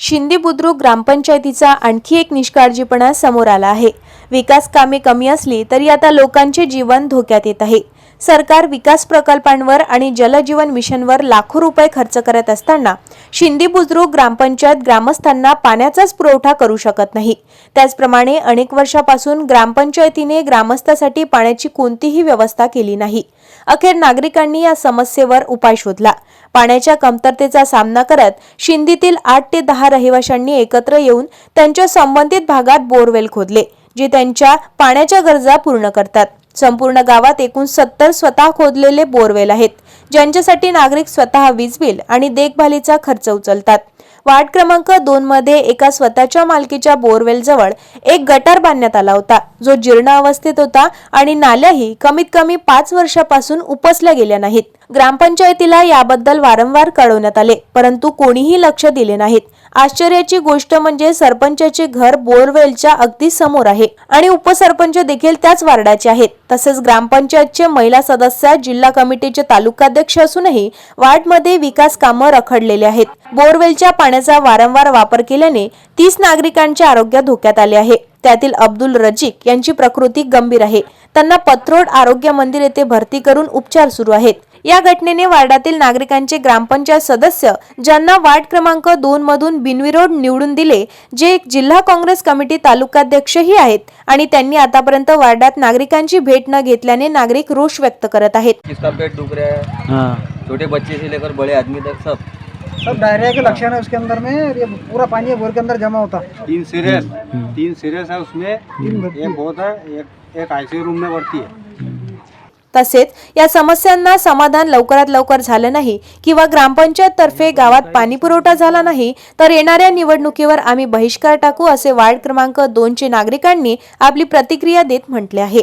शिंदे बुद्रुक ग्रामपंचायतीचा आणखी एक निष्काळजीपणा समोर आला आहे. विकास कामे कमी असली तरी आता लोकांचे जीवन धोक्यात येत आहे. सरकार विकास प्रकल्पांवर आणि जलजीवन मिशनवर लाखो रुपये खर्च करत असताना शिंदी बुद्रुक ग्रामपंचायत ग्रामस्थांना पाण्याचाच पुरवठा करू शकत नाही. त्याचप्रमाणे अनेक वर्षापासून ग्रामपंचायतीने ग्रामस्थासाठी पाण्याची कोणतीही व्यवस्था केली नाही. अखेर नागरिकांनी या समस्येवर उपाय शोधला. पाण्याच्या कमतरतेचा सामना करत शिंदीतील आठ ते दहा रहिवाशांनी एकत्र येऊन त्यांच्या संबंधित भागात बोरवेल खोदले जे त्यांच्या पाण्याच्या गरजा पूर्ण करतात. संपूर्ण गावात एकूण सत्तर स्वतः खोदलेले बोरवेल आहेत ज्यांच्यासाठी नागरिक स्वतः वीज बिल आणि देखभालीचा खर्च उचलतात. वार्ड क्रमांक दोन मध्ये एका स्वतःच्या मालकीच्या बोरवेल जवळ एक गटार बांधण्यात आला होता. जो जीर्ण अवस्थेत होता आणि नाल्याही कमीत कमी पाच वर्षापासून उपसल्या गेल्या नाहीत. ग्रामपंचायतीला याबद्दल वारंवार कळवण्यात आले परंतु कोणीही लक्ष दिले नाहीत. आश्चर्याची गोष्ट म्हणजे सरपंचाचे घर बोरवेलच्या अगदी समोर आहे आणि उपसरपंच देखील त्याच वार्डाचे आहेत. तसेच ग्रामपंचायतचे महिला सदस्य जिल्हा कमिटीचे तालुकाध्यक्ष असूनही वार्डमध्ये विकास कामं रखडलेले आहेत. बोरवेलच्या पाण्याचा वारंवार वापर केल्याने तीस नागरिकांचे आरोग्य धोक्यात आले आहे. त्यातील अब्दुल रजिक यांची प्रकृती गंभीर आहे. त्यांना पत्रोड आरोग्य मंदिर येथे भरती करून उपचार सुरू आहेत. या घटनेने वार्डातील नागरिकांचे ग्रामपंचायत सदस्य ज्यांना वार्ड क्रमांक दोन मधून बिनविरोध निवडून दिले जे जिल्हा काँग्रेस कमिटी तालुकाध्यक्षही आहेत आणि त्यांनी आतापर्यंत वार्डात नागरिकांची भेट न घेतल्याने नागरिक रोष व्यक्त करत आहेत. किसका पेट दुख रहा है। हाँ। छोटे बच्चे से लेकर बड़े आदमी तक सब। सब डायरिया के लक्षण है उसके अंदर में ये पूरा पानी है बोर के अंदर जमा होता। तीन सीरियस तीन सीरियस है उसमें। एक बहुत है एक एक आईसीयू रूम में भर्ती है। तसेच या समस्यांना समाधान लवकरात लवकर झालं नाही किंवा ग्रामपंचायत तर्फे गावात पाणी पुरवठा झाला नाही तर येणाऱ्या निवडणुकीवर आम्ही बहिष्कार टाकू असे वार्ड क्रमांक दोनचे नागरिकांनी आपली प्रतिक्रिया देत म्हटले आहे.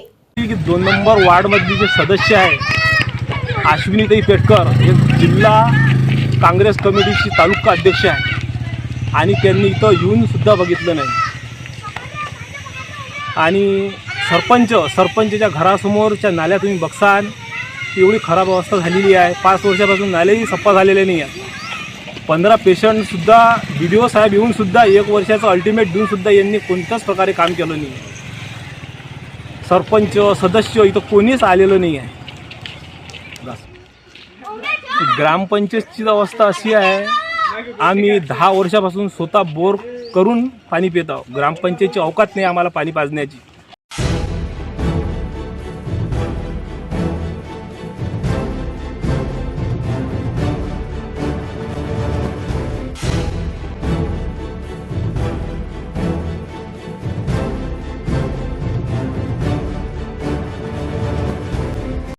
दोन नंबर वार्डमधली जे सदस्य आहे अश्विनीताई पेटकर हे जिल्हा काँग्रेस कमिटीची तालुका अध्यक्ष आहे आणि त्यांनी इथं येऊन सुद्धा बघितलं नाही. आणि सरपंच सरपंचच्या घरासमोरच्या नाल्या तुम्ही बघसाल एवढी खराब अवस्था झालेली आहे. पाच वर्षापासून नालेही सप्पा झालेले नाही आहे पंधरा पेशंटसुद्धा बी डी ओ साहेब येऊनसुद्धा एक वर्षाचं अल्टिमेट देऊनसुद्धा यांनी कोणत्याच प्रकारे काम केलं नाही आहे सरपंच सदस्य इथं कोणीच आलेलं नाही आहे ग्रामपंचायतची अवस्था अशी आहे आम्ही दहा वर्षापासून स्वतः बोर करून पाणी पित आहोत. ग्रामपंचायतची अवकात नाही आम्हाला पाणी पाजण्याची.